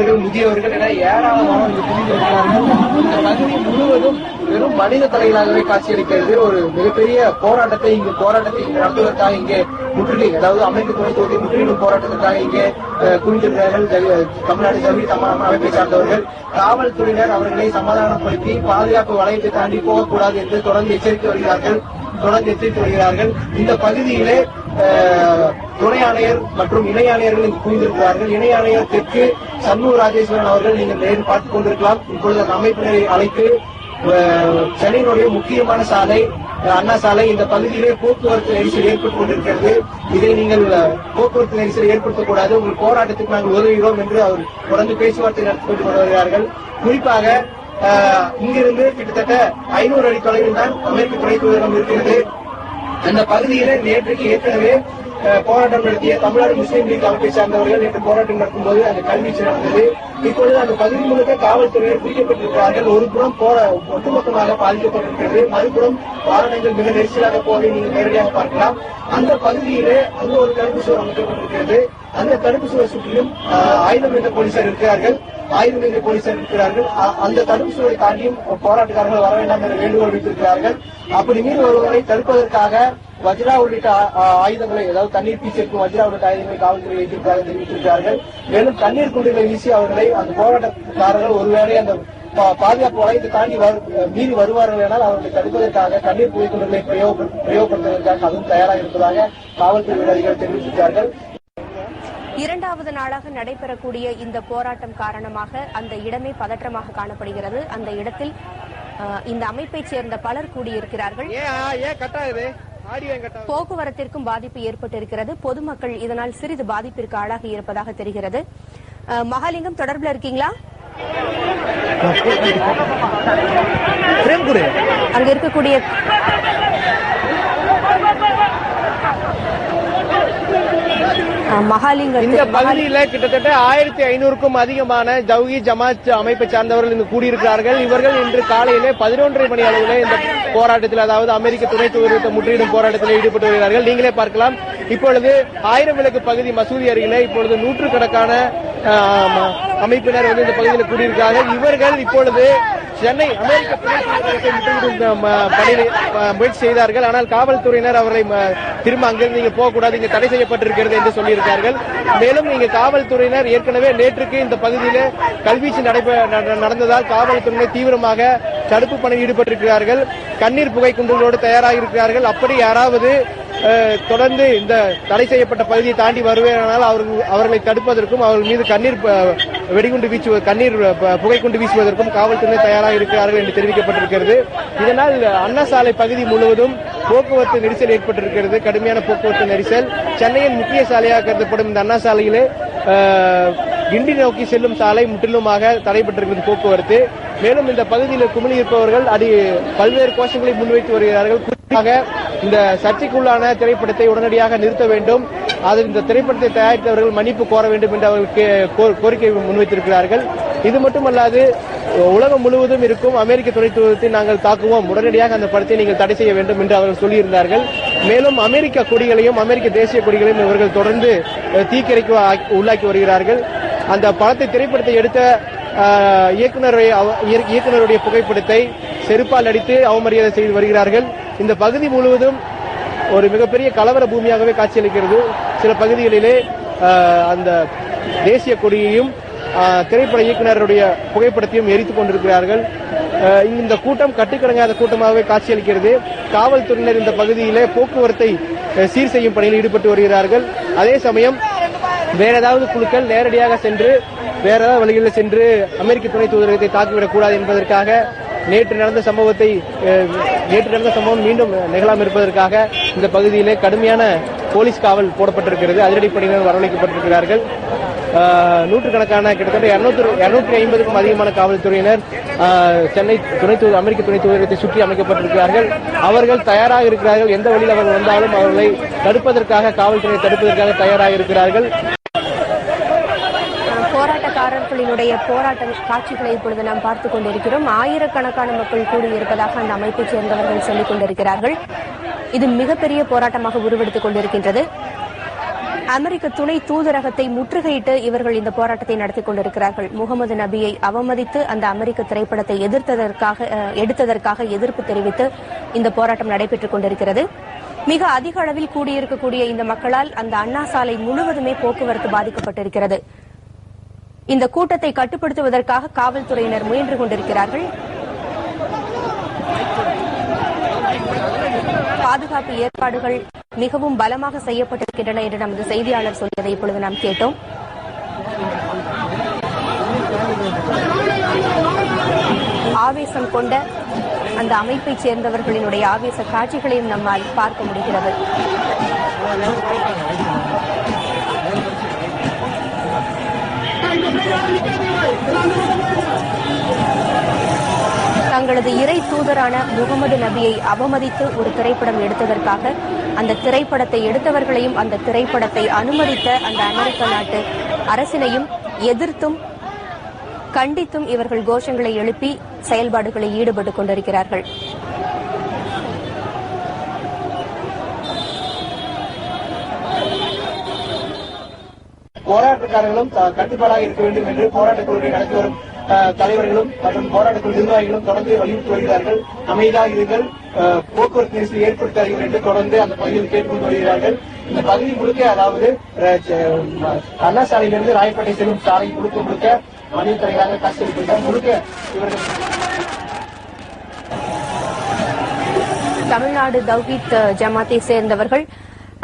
சிறுவர்கள் முதியவர்கள் என ஏராளமான இங்கு குவிந்திருக்கிறார்கள் இந்த பகுதி முழுவதும் வெறும் மனித தலைகளாகவே காட்சியளிக்கிறது. ஒரு மிகப்பெரிய போராட்டத்தை இங்கு போராட்டத்தை நடத்துவதற்காக இங்கே முற்றுகை அதாவது அமைப்பு துணை தொகுதி முற்றிலும் போராட்டத்திற்காக இங்கே அஹ், குவிந்திருக்கிறார்கள். தமிழ்நாடு ஜவி சமாதான அமைப்பை சார்ந்தவர்கள். காவல்துறையினர் அவர்களை சமாதானப்படுத்தி பாதுகாப்பு வளையத்தை தாண்டி போகக்கூடாது என்று தொடர்ந்து எச்சரித்து வருகிறார்கள். தொடர்ந்து எச்சரித்து வருகிறார்கள் இந்த பகுதியிலே துணை ஆணையர் மற்றும் இணை ஆணையர்கள் இங்கு குவிந்திருக்கிறார்கள். இணை ஆணையர் தெற்கு சண்முக ராஜேஸ்வரன் அவர்கள் நீங்கள் நேரில் பார்த்துக் கொண்டிருக்கலாம். இப்பொழுது அந்த அமைப்பினரை அழைத்து சென்னையினுடைய முக்கியமான சாலை அண்ணா சாலை இந்த பகுதியிலே போக்குவரத்து நெரிசல் ஏற்பட்டுக் கொண்டிருக்கிறது. இதை நீங்கள் போக்குவரத்து நெரிசல் ஏற்படுத்தக்கூடாது உங்கள் போராட்டத்துக்கு நாங்கள் உதவுகிறோம் என்று அவர் தொடர்ந்து பேச்சுவார்த்தை நடத்தி கொண்டு வருகிறார்கள். குறிப்பாக இங்கிருந்து கிட்டத்தட்ட ஐநூறு அடி தொலைவில் தான் அமெரிக்க துணை தூதரகம் இருக்கிறது. அந்த பகுதியில நேற்றுக்கு ஏற்கனவே போராட்டம் நடத்திய தமிழ்நாடு முஸ்லீம் லீக் அமைப்பை சார்ந்தவர்கள் நேற்று போராட்டம் நடக்கும்போது அந்த கல்வீச்சு நடந்தது இப்பொழுது அந்த பகுதி முழுக்க காவல்துறையினர் பிடிக்கப்பட்டிருக்கிறார்கள் ஒரு புறம் போர ஒட்டுமொத்தமாக பாதிக்கப்பட்டிருக்கிறது. மறுபுறம் வாகனங்கள் மிக நெரிசலாக போவதை நீங்கள் நேரடியாக பார்க்கலாம். அந்த பகுதியிலே அங்கு ஒரு கல்வி சுவர் அமைக்கப்பட்டிருக்கிறது. அந்த தடுப்பு சுவர் சுற்றிலும் ஆயுதம் என்ற போலீசார் இருக்கிறார்கள். ஆயுதம் என்ற போலீசார் இருக்கிறார்கள். அந்த தடுப்பு சுவரை தாண்டியும் போராட்டக்காரர்கள் வர வேண்டாம் என்ற வேண்டுகோள் வைத்திருக்கிறார்கள் அப்படி மீறி ஒருவரை தடுப்பதற்காக வஜ்ரா உள்ளிட்ட ஆயுதங்களை அதாவது தண்ணீர் பீச்சிருக்கும் வஜ்ரா உள்ளிட்ட ஆயுதங்களை காவல்துறை வைத்திருக்கிறார்கள் தெரிவித்திருக்கிறார்கள். மேலும் தண்ணீர் குண்டுகளை வீசி அவர்களை அந்த போராட்டக்காரர்கள் ஒருவேளை அந்த பா- பாதுகாப்பு வளையத்தை தாண்டி வரு- மீறி வருவார்கள் என அவர்களை தடுப்பதற்காக தண்ணீர் புகைக்குண்டுகளை பிரயோகப்படுத்துவதற்காக அதுவும் தயாராக இருப்பதாக காவல்துறை அதிகாரிகள் தெரிவித்திருக்கிறார்கள். இரண்டாவது நாளாக நடைபெறக்கூடிய இந்த போராட்டம் காரணமாக அந்த இடமே பதற்றமாக காணப்படுகிறது. அந்த இடத்தில் இந்த அமைப்பைச் சேர்ந்த பலர் கூடியிருக்கிறார்கள். போக்குவரத்திற்கும் பாதிப்பு ஏற்பட்டிருக்கிறது. பொதுமக்கள் இதனால் சிறிது பாதிப்பிற்கு ஆளாகி இருப்பதாக தெரிகிறது. மகாலிங்கம் தொடர்பில் இருக்கீங்களா? அங்க இருக்கக்கூடிய மகாலிங்க இந்த பகுதியில கிட்டத்தட்ட ஆயிரத்தி ஐநூறுக்கும் அதிகமான ஜவுகி ஜமாத் அமைப்பை சார்ந்தவர்கள் இங்கு கூடியிருக்கிறார்கள். இவர்கள் இன்று காலையிலே பதினொன்றரை மணி அளவில் இந்த போராட்டத்தில் அதாவது அமெரிக்க துணை தூதரத்தை முற்றிடும் போராட்டத்தில் ஈடுபட்டு வருகிறார்கள். நீங்களே பார்க்கலாம். இப்பொழுது ஆயிரம் விளக்கு பகுதி மசூதி அருகிலே இப்பொழுது நூற்றுக்கணக்கான அமைப்பினர் வந்து இந்த பகுதியில் கூடியிருக்கிறார்கள். இவர்கள் இப்பொழுது சென்னை அமெரிக்க பணியில் ம, பணியை முயற்சி செய்தார்கள். ஆனால் காவல்துறையினர் அவர்களை ம, திரும்ப அங்கிருந்து நீங்க போகக்கூடாது இங்க தடை செய்யப்பட்டிருக்கிறது என்று சொல்லியிருக்கார்கள். மேலும் இங்க காவல்துறையினர் ஏற்கனவே நேற்றுக்கு இந்த பகுதியில கல்வீச்சு நடந்ததால் காவல்துறையினர் தீவிரமாக தடுப்பு பணியில் ஈடுபட்டிருக்கிறார்கள். கண்ணீர் புகை குண்டுகளோடு தயாராக இருக்கிறார்கள் அப்படி யாராவது தொடர்ந்து இந்த தடை செய்யப்பட்ட பகுதியை தாண்டி வருவேனால் அவர்கள் அவர்களை தடுப்பதற்கும் அவர்கள் மீது கண்ணீர் வெடிகுண்டு வீச்சு கண்ணீர் ப- புகைக்குண்டு வீசுவதற்கும் காவல்துறையினர் தயாராக இருக்கிறார்கள் என்று தெரிவிக்கப்பட்டிருக்கிறது. இதனால் அண்ணா சாலை பகுதி முழுவதும் போக்குவரத்து நெரிசல் ஏற்பட்டிருக்கிறது. கடுமையான போக்குவரத்து நெரிசல். சென்னையின் முக்கிய சாலையாக கருதப்படும் இந்த அண்ணா சாலையிலே கிண்டி நோக்கி செல்லும் சாலை முற்றிலுமாக தடைபட்டிருக்கிறது போக்குவரத்து. மேலும் இந்த பகுதியில் குமிழி இருப்பவர்கள் அது பல்வேறு கோஷங்களை முன்வைத்து வருகிறார்கள். குறிப்பாக இந்த சர்ச்சைக்குள்ளான திரைப்படத்தை உடனடியாக நிறுத்த வேண்டும். அதில் இந்த திரைப்படத்தை தயாரித்தவர்கள் மன்னிப்பு கோர வேண்டும் என்று அவர்களுக்கு கோ- கோரிக்கை முன்வைத்திருக்கிறார்கள். இது மட்டுமல்லாது உலகம் முழுவதும் இருக்கும் அமெரிக்க துணை நாங்கள் தாக்குவோம். உடனடியாக அந்த படத்தை நீங்கள் தடை செய்ய வேண்டும் என்று அவர்கள் சொல்லியிருந்தார்கள். மேலும் அமெரிக்க கொடிகளையும் அமெரிக்க தேசிய கொடிகளையும் இவர்கள் தொடர்ந்து தீக்கிரைக்கு உள்ளாக்கி வருகிறார்கள். அந்த படத்தை திரைப்படத்தை எடுத்த அஹ், இயக்குனரை அவ- இயக்குனருடைய புகைப்படத்தை செருப்பால் அடித்து அவமரியாதை செய்து வருகிறார்கள். இந்த பகுதி முழுவதும் ஒரு மிகப்பெரிய கலவர பூமியாகவே காட்சியளிக்கிறது. சில பகுதிகளிலே அந்த தேசிய கொடியையும் திரைப்பட இயக்குனருடைய புகைப்படத்தையும் எரித்துக் கொண்டிருக்கிறார்கள். இந்த கூட்டம் கட்டுக்கடங்காத கூட்டமாகவே காட்சியளிக்கிறது. காவல்துறையினர் இந்த பகுதியிலே போக்குவரத்தை சீர் செய்யும் பணியில் ஈடுபட்டு வருகிறார்கள். அதே சமயம் வேற ஏதாவது குழுக்கள் நேரடியாக சென்று வேற ஏதாவது வழிகளில் சென்று அமெரிக்க துணை தூதரகத்தை தாக்கிவிடக் கூடாது என்பதற்காக நேற்று நடந்த சம்பவத்தை நேற்று நடந்த சம்பவம் மீண்டும் நிகழாமல் இருப்பதற்காக இந்த பகுதியிலே கடுமையான போலீஸ் காவல் போடப்பட்டிருக்கிறது. அதிரடிப்படையினர் வரவழைக்கப்பட்டிருக்கிறார்கள். நூற்றுக்கணக்கான கிட்டத்தட்ட இருநூத்தி இருநூற்றி ஐம்பதுக்கும் அதிகமான காவல்துறையினர் சென்னை துணை தூதர் அமெரிக்க துணை தூதரகத்தை சுற்றி அமைக்கப்பட்டிருக்கிறார்கள். அவர்கள் தயாராக இருக்கிறார்கள். எந்த வழியில் அவர்கள் வந்தாலும் அவர்களை தடுப்பதற்காக காவல்துறையை தடுப்பதற்காக தயாராக இருக்கிறார்கள். அவர்களுடைய போராட்ட காட்சிகளை இப்பொழுது நாம் பார்த்துக் கொண்டிருக்கிறோம். ஆயிரக்கணக்கான மக்கள் கூடியிருப்பதாக அந்த அமைப்பைச் சேர்ந்தவர்கள் சொல்லிக் கொண்டிருக்கிறார்கள். இது மிகப்பெரிய போராட்டமாக உருவெடுத்துக் கொண்டிருக்கின்றது. அமெரிக்க துணை தூதரகத்தை முற்றுகையிட்டு இவர்கள் இந்த போராட்டத்தை நடத்திக் கொண்டிருக்கிறார்கள். முகமது நபியை அவமதித்து அந்த அமெரிக்க திரைப்படத்தை எதிர்த்ததற்காக அஹ், எடுத்ததற்காக எதிர்ப்பு தெரிவித்து இந்த போராட்டம் நடைபெற்றுக் கொண்டிருக்கிறது. மிக அதிக அளவில் கூடியிருக்கக்கூடிய இந்த மக்களால் அந்த அண்ணா சாலை முழுவதுமே போக்குவரத்து பாதிக்கப்பட்டிருக்கிறது. இந்த கூட்டத்தை கட்டுப்படுத்துவதற்காக காவல்துறையினர் முயன்று கொண்டிருக்கிறார்கள். பாதுகாப்பு ஏற்பாடுகள் மிகவும் பலமாக செய்யப்பட்டிருக்கின்றன என்று நமது செய்தியாளர் சொல்வதை இப்பொழுது நாம் கேட்டோம். ஆவேசம் கொண்ட அந்த அமைப்பைச் சேர்ந்தவர்களினுடைய ஆவேச காட்சிகளையும் நம்மால் பார்க்க முடிகிறது. தங்களது இறை தூதரான முகமது நபியை அவமதித்து ஒரு திரைப்படம் எடுத்ததற்காக அந்த திரைப்படத்தை எடுத்தவர்களையும் அந்த திரைப்படத்தை அனுமதித்த அந்த அமெரிக்க நாட்டு அரசினையும் எதிர்த்தும் கண்டித்தும் இவர்கள் கோஷங்களை எழுப்பி செயல்பாடுகளில் ஈடுபட்டுக் கொண்டிருக்கிறார்கள். போராட்டக்காரர்களும் கட்டுப்பாடாக இருக்க வேண்டும் என்று போராட்டக் குழுவை நடத்தி வரும் தலைவர்களும் மற்றும் போராட்டக்குழு நிர்வாகிகளும் தொடர்ந்து வலியுறுத்தி வருகிறார்கள் அமைதியாக இருங்கள். போக்குவரத்து நெரிசல் ஏற்படுத்தாதீர்கள் என்று தொடர்ந்து அந்த பகுதியில் கேட்டுக்கொண்டு வருகிறார்கள் இந்த பகுதி முழுக்க அதாவது அஹ், அண்ணா சாலையிலிருந்து ராயப்பேட்டை செல்லும் சாலை முழுக்க முழுக்க மனித தலைவராக காட்சியளிக்கின்றனர் முழுக்க இவர்கள் தமிழ்நாடு தௌஹீத் ஜமாத்தை சேர்ந்தவர்கள்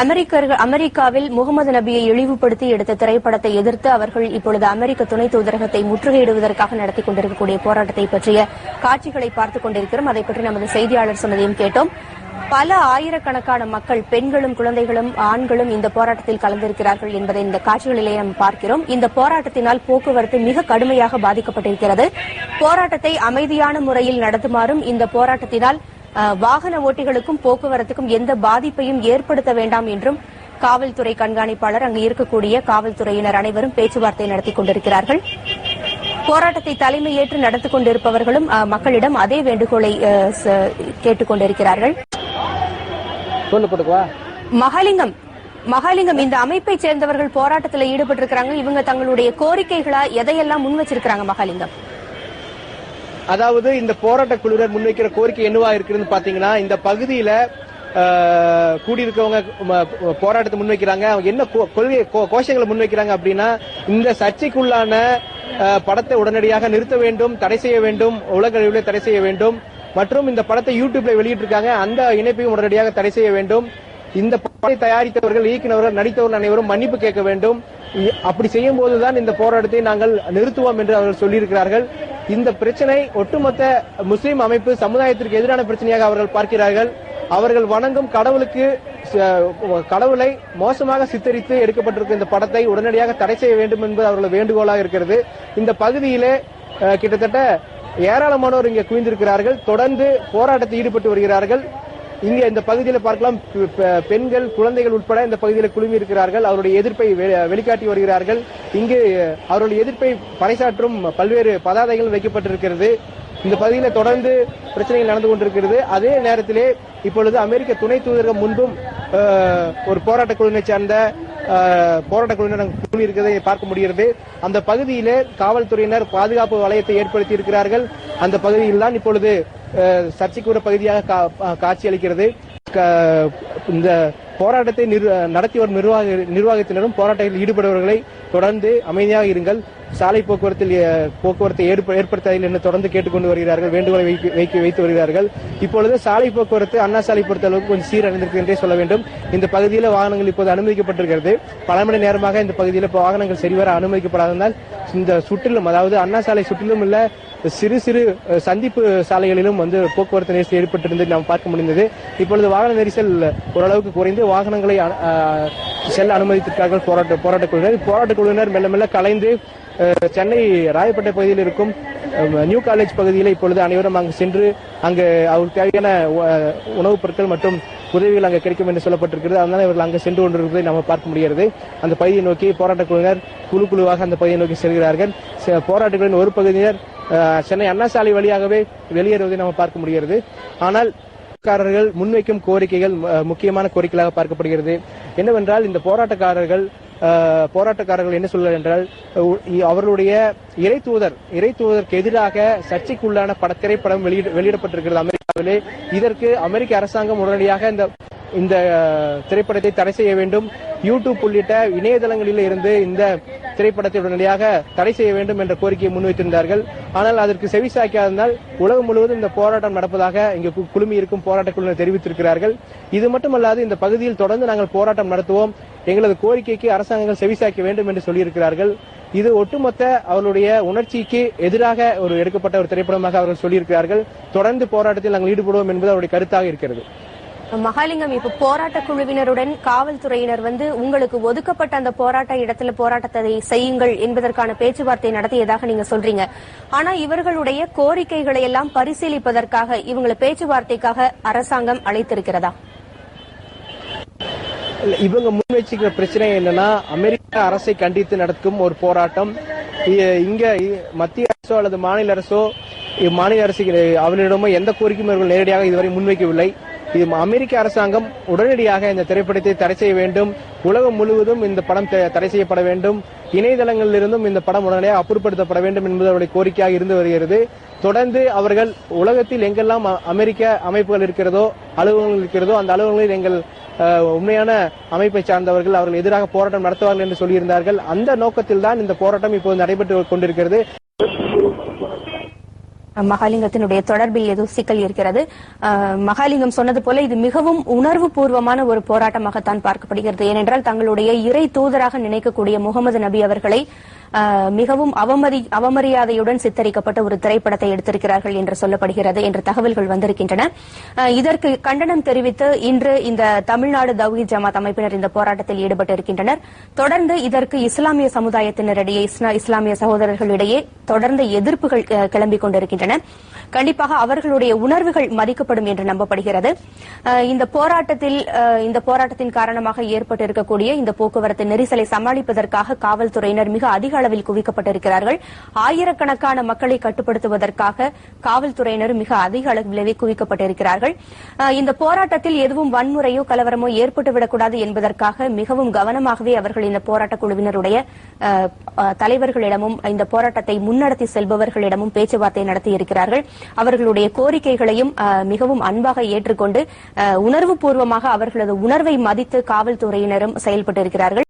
அமெரிக்கர்கள் அமெரிக்காவில் முகமது நபியை இழிவுபடுத்தி எடுத்த திரைப்படத்தை எதிர்த்து அவர்கள் இப்பொழுது அமெரிக்க துணை தூதரகத்தை முற்றுகையிடுவதற்காக நடத்திக் கொண்டிருக்கக்கூடிய போராட்டத்தை பற்றிய காட்சிகளை பார்த்துக் கொண்டிருக்கிறோம். அதை பற்றி நமது செய்தியாளர் சொன்னதையும் கேட்டோம். பல ஆயிரக்கணக்கான மக்கள் பெண்களும் குழந்தைகளும் ஆண்களும் இந்த போராட்டத்தில் கலந்திருக்கிறார்கள் என்பதை இந்த காட்சிகளிலே நாம் பார்க்கிறோம். இந்த போராட்டத்தினால் போக்குவரத்து மிக கடுமையாக பாதிக்கப்பட்டிருக்கிறது. போராட்டத்தை அமைதியான முறையில் நடத்துமாறும் இந்த போராட்டத்தினால் வாகன ஓட்டிகளுக்கும் போக்குவரத்துக்கும் எந்த பாதிப்பையும் ஏற்படுத்த வேண்டாம் என்றும் காவல்துறை கண்காணிப்பாளர் அங்கு இருக்கக்கூடிய காவல்துறையினர் அனைவரும் பேச்சுவார்த்தை நடத்திக் கொண்டிருக்கிறார்கள். போராட்டத்தை தலைமையேற்று நடத்திக் கொண்டிருப்பவர்களும் மக்களிடம் அதே வேண்டுகோளை அஹ், கேட்டுக் கொண்டிருக்கிறார்கள். மகாலிங்கம் மகாலிங்கம் இந்த அமைப்பை சேர்ந்தவர்கள் போராட்டத்தில் ஈடுபட்டிருக்கிறாங்க. இவங்க தங்களுடைய கோரிக்கைகளா எதையெல்லாம் முன் வச்சிருக்கிறாங்க மகாலிங்கம் அதாவது இந்த போராட்ட குழுவினர் முன்வைக்கிற கோரிக்கை என்னவா இருக்குன்னு பாத்தீங்கன்னா இந்த பகுதியில கூடியிருக்கவங்க போராட்டத்தை முன்வைக்கிறாங்க. அவங்க என்ன கோ- கொள்கை கோ- கோஷங்களை முன்வைக்கிறாங்க அப்படின்னா இந்த சர்ச்சைக்குள்ளான படத்தை உடனடியாக நிறுத்த வேண்டும் தடை செய்ய வேண்டும் உலக அளவில் தடை செய்ய வேண்டும் மற்றும் இந்த படத்தை யூடியூப்ல வெளியிட்டிருக்காங்க. அந்த இணைப்பையும் உடனடியாக தடை செய்ய வேண்டும். இந்த படத்தை தயாரித்தவர்கள் இயக்குனவர்கள் நடித்தவர்கள் அனைவரும் மன்னிப்பு கேட்க வேண்டும். அப்படி செய்யும் போதுதான் இந்த போராட்டத்தை நாங்கள் நிறுத்துவோம் என்று அவர்கள் சொல்லியிருக்கிறார்கள். இந்த பிரச்சனை ஒட்டுமொத்த முஸ்லிம் அமைப்பு சமுதாயத்திற்கு எதிரான பிரச்சனையாக அவர்கள் பார்க்கிறார்கள். அவர்கள் வணங்கும் கடவுளுக்கு கடவுளை மோசமாக சித்தரித்து எடுக்கப்பட்டிருக்கும் இந்த படத்தை உடனடியாக தடை செய்ய வேண்டும் என்பது அவர்கள் வேண்டுகோளாக இருக்கிறது. இந்த பகுதியிலே கிட்டத்தட்ட ஏராளமானோர் இங்கே குவிந்திருக்கிறார்கள். தொடர்ந்து போராட்டத்தில் ஈடுபட்டு வருகிறார்கள். இங்க இந்த பகுதியில் பார்க்கலாம். பெண்கள் குழந்தைகள் உட்பட இந்த பகுதியில் குழுமி இருக்கிறார்கள். அவருடைய எதிர்ப்பை வெ- வெளிக்காட்டி வருகிறார்கள். இங்கு அவருடைய எதிர்ப்பை பறைசாற்றும் பல்வேறு பதாதைகள் வைக்கப்பட்டிருக்கிறது. இந்த பகுதியில் தொடர்ந்து பிரச்சனைகள் நடந்து கொண்டிருக்கிறது. அதே நேரத்திலே இப்பொழுது அமெரிக்க துணை தூதரகம் முன்பும் ஒரு போராட்ட குழுவினை சார்ந்த போராட்ட குழுவினர் அங்கு இருக்கிறதை பார்க்க முடிகிறது. அந்த பகுதியிலே காவல்துறையினர் பாதுகாப்பு வளையத்தை ஏற்படுத்தி இருக்கிறார்கள். அந்த பகுதியில் தான் இப்பொழுது சர்ச்சைக்கு சர்ச்சைக்குரிய பகுதியாக கா- க- இந்த போராட்டத்தை நிர்- நடத்தி வரும் நிர்வாக நிர்வாகத்தினரும் போராட்டத்தில் ஈடுபடுபவர்களை தொடர்ந்து அமைதியாக இருங்கள். சாலை போக்குவரத்தில் போக்குவரத்தை ஏற்ப- என்று தொடர்ந்து கேட்டுக்கொண்டு வருகிறார்கள் வேண்டுகோளை வைக்க- வைக்க வைத்து வருகிறார்கள். இப்பொழுது சாலை போக்குவரத்து அண்ணா சாலை பொறுத்த அளவுக்கு கொஞ்சம் சீரடைந்திருக்கு என்றே சொல்ல வேண்டும். இந்த பகுதியில் வாகனங்கள் இப்போது அனுமதிக்கப்பட்டிருக்கிறது. பல மணி நேரமாக இந்த பகுதியில் இப்போ வாகனங்கள் சரிவர அனுமதிக்கப்படாததால் இந்த சுற்றிலும் அதாவது அண்ணா சாலை சுற்றிலும் உள்ள சிறு சிறு சந்திப்பு சாலைகளிலும் வந்து போக்குவரத்து நெரிசல் ஏற்பட்டிருந்தது நாம் பார்க்க முடிந்தது. இப்பொழுது வாகன நெரிசல் ஓரளவுக்கு குறைந்து வாகனங்களை அ- செல்ல அனுமதித்திருக்கார்கள் போராட்ட போராட்ட குழுவினர். போராட்ட குழுவினர் மெல்ல மெல்ல கலைந்து சென்னை ராயப்பேட்டை பகுதியில் இருக்கும் நியூ காலேஜ் பகுதியில் இப்பொழுது அனைவரும் அங்கு சென்று அங்கு அவருக்கு தேவையான உணவுப் பொருட்கள் மற்றும் உதவிகள் அங்கு கிடைக்கும் என்று சொல்லப்பட்டிருக்கிறது. அதனால் இவர்கள் அங்கு சென்று கொண்டிருப்பதை நம்ம பார்க்க முடிகிறது. அந்த பகுதியை நோக்கி போராட்டக் குழுவினர் குழு குழுவாக அந்த பகுதியை நோக்கி செல்கிறார்கள். போராட்டங்களின் ஒரு பகுதியினர் சென்னை அண்ணா சாலை வழியாகவே வெளியேறுவதை நம்ம பார்க்க முடிகிறது. ஆனால் போராட்டக்காரர்கள் முன்வைக்கும் கோரிக்கைகள் முக்கியமான கோரிக்கைகளாக பார்க்கப்படுகிறது. என்னவென்றால் இந்த போராட்டக்காரர்கள் போராட்டக்காரர்கள் என்ன சொல்ல என்றால் அவர்களுடைய இறை தூதர் இறை தூதருக்கு எதிராக சர்ச்சைக்குள்ளான பட திரைப்படம் வெளியிட- வெளியிடப்பட்டிருக்கிறது அமெரிக்காவிலே. இதற்கு அமெரிக்க அரசாங்கம் உடனடியாக இந்த இந்த அஹ், திரைப்படத்தை தடை செய்ய வேண்டும். யூடியூப் உள்ளிட்ட இணையதளங்களில் இருந்து இந்த திரைப்படத்தை உடனடியாக தடை செய்ய வேண்டும் என்ற கோரிக்கையை முன்வைத்திருந்தார்கள். ஆனால் அதற்கு செவிசாய்க்காததால் உலகம் முழுவதும் இந்த போராட்டம் நடப்பதாக இங்கு குழுமி இருக்கும் போராட்ட குழுவினர் தெரிவித்திருக்கிறார்கள். இது மட்டுமல்லாது இந்த பகுதியில் தொடர்ந்து நாங்கள் போராட்டம் நடத்துவோம். எங்களது கோரிக்கைக்கு அரசாங்கங்கள் செவிசாய்க்க வேண்டும் என்று சொல்லியிருக்கிறார்கள். இது ஒட்டுமொத்த அவர்களுடைய உணர்ச்சிக்கு எதிராக ஒரு எடுக்கப்பட்ட ஒரு திரைப்படமாக அவர்கள் சொல்லியிருக்கிறார்கள். தொடர்ந்து போராட்டத்தில் நாங்கள் ஈடுபடுவோம் என்பது அவருடைய கருத்தாக இருக்கிறது. மகாலிங்கம் இப்ப போராட்ட குழுவினருடன் காவல்துறையினர் வந்து உங்களுக்கு ஒதுக்கப்பட்ட அந்த போராட்ட இடத்துல போராட்டத்தை செய்யுங்கள் என்பதற்கான பேச்சுவார்த்தை நடத்தியதாக நீங்க சொல்றீங்க. ஆனா இவர்களுடைய கோரிக்கைகளை எல்லாம் பரிசீலிப்பதற்காக இவங்களை பேச்சுவார்த்தைக்காக அரசாங்கம் அழைத்திருக்கிறதா? இவங்க முன்வைச்சிக்கிற பிரச்சனை என்னன்னா அமெரிக்க அரசை கண்டித்து நடக்கும் ஒரு போராட்டம். இங்க மத்திய அரசோ அல்லது மாநில அரசோ மாநில அரசு அவர்களிடமோ எந்த கோரிக்கையும் இவர்கள் நேரடியாக இதுவரை முன்வைக்கவில்லை. இது அமெரிக்க அரசாங்கம் உடனடியாக இந்த திரைப்படத்தை தடை செய்ய வேண்டும். உலகம் முழுவதும் இந்த படம் த- தடை செய்யப்பட வேண்டும். இணையதளங்களிலிருந்தும் இந்த படம் உடனடியாக அப்புறப்படுத்தப்பட வேண்டும் என்பது அவருடைய கோரிக்கையாக இருந்து வருகிறது. தொடர்ந்து அவர்கள் உலகத்தில் எங்கெல்லாம் அமெரிக்க அமைப்புகள் இருக்கிறதோ அலுவலகங்கள் இருக்கிறதோ அந்த அலுவலகங்களில் எங்கள் உண்மையான அமைப்பை சார்ந்தவர்கள் அவர்கள் எதிராக போராட்டம் நடத்துவார்கள் என்று சொல்லியிருந்தார்கள். அந்த நோக்கத்தில் தான் இந்த போராட்டம் இப்போது நடைபெற்று கொண்டிருக்கிறது. மகாலிங்கத்தினுடைய தொடர்பில் ஏதோ சிக்கல் இருக்கிறது. அஹ், மகாலிங்கம் சொன்னது போல இது மிகவும் உணர்வு பூர்வமான ஒரு போராட்டமாகத்தான் பார்க்கப்படுகிறது. ஏனென்றால் தங்களுடைய இறை தூதராக நினைக்கக்கூடிய முகமது நபி அவர்களை மிகவும் அவமதி அவமரியாதையுடன் சித்தரிக்கப்பட்ட ஒரு திரைப்படத்தை எடுத்திருக்கிறார்கள் என்று சொல்லப்படுகிறது என்ற தகவல்கள் வந்திருக்கின்றன. இதற்கு கண்டனம் தெரிவித்து இன்று இந்த தமிழ்நாடு தௌஹீத் ஜமாத் அமைப்பினர் இந்த போராட்டத்தில் ஈடுபட்டு இருக்கின்றனர் தொடர்ந்து இதற்கு இஸ்லாமிய சமுதாயத்தினரிடையே இஸ்லாமிய சகோதரர்களிடையே தொடர்ந்து எதிர்ப்புகள் கிளம்பிக் கொண்டிருக்கின்றன. கண்டிப்பாக அவர்களுடைய உணர்வுகள் மதிக்கப்படும் என்று நம்பப்படுகிறது. இந்த போராட்டத்தில் இந்த போராட்டத்தின் காரணமாக ஏற்பட்டிருக்கக்கூடிய இந்த போக்குவரத்து நெரிசலை சமாளிப்பதற்காக காவல்துறையினர் மிக அதிக அளவில் குவிக்கப்பட்டிருக்கிறார்கள். ஆயிரக்கணக்கான மக்களை கட்டுப்படுத்துவதற்காக காவல்துறையினர் மிக அதிக அளவிலேயே குவிக்கப்பட்டிருக்கிறார்கள். இந்த போராட்டத்தில் எதுவும் வன்முறையோ கலவரமோ ஏற்பட்டுவிடக்கூடாது என்பதற்காக மிகவும் கவனமாகவே அவர்கள் இந்த போராட்ட குழுவினருடைய தலைவர்களிடமும் இந்த போராட்டத்தை முன்னடத்தி செல்பவர்களிடமும் பேச்சுவார்த்தை நடத்தியிருக்கிறார்கள். அவர்களுடைய கோரிக்கைகளையும் மிகவும் அன்பாக ஏற்றுக்கொண்டு அஹ், உணர்வுபூர்வமாக அவர்களது உணர்வை மதித்து காவல்துறையினரும் செயல்பட்டிருக்கிறார்கள்.